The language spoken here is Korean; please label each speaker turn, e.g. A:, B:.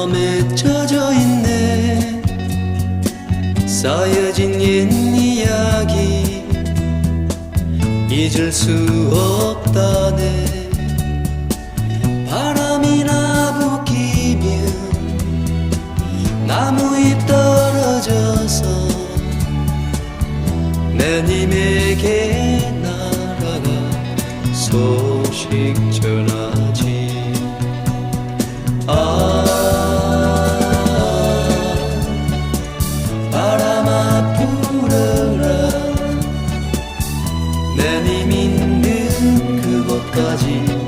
A: 마음에 있네. 쌓여진 옛 이야기 잊을 수 없다네. 바람이나 부기면 나무잎 떨어져서 내님에게 날아가 소식 전하지. 내님 있는 그곳까지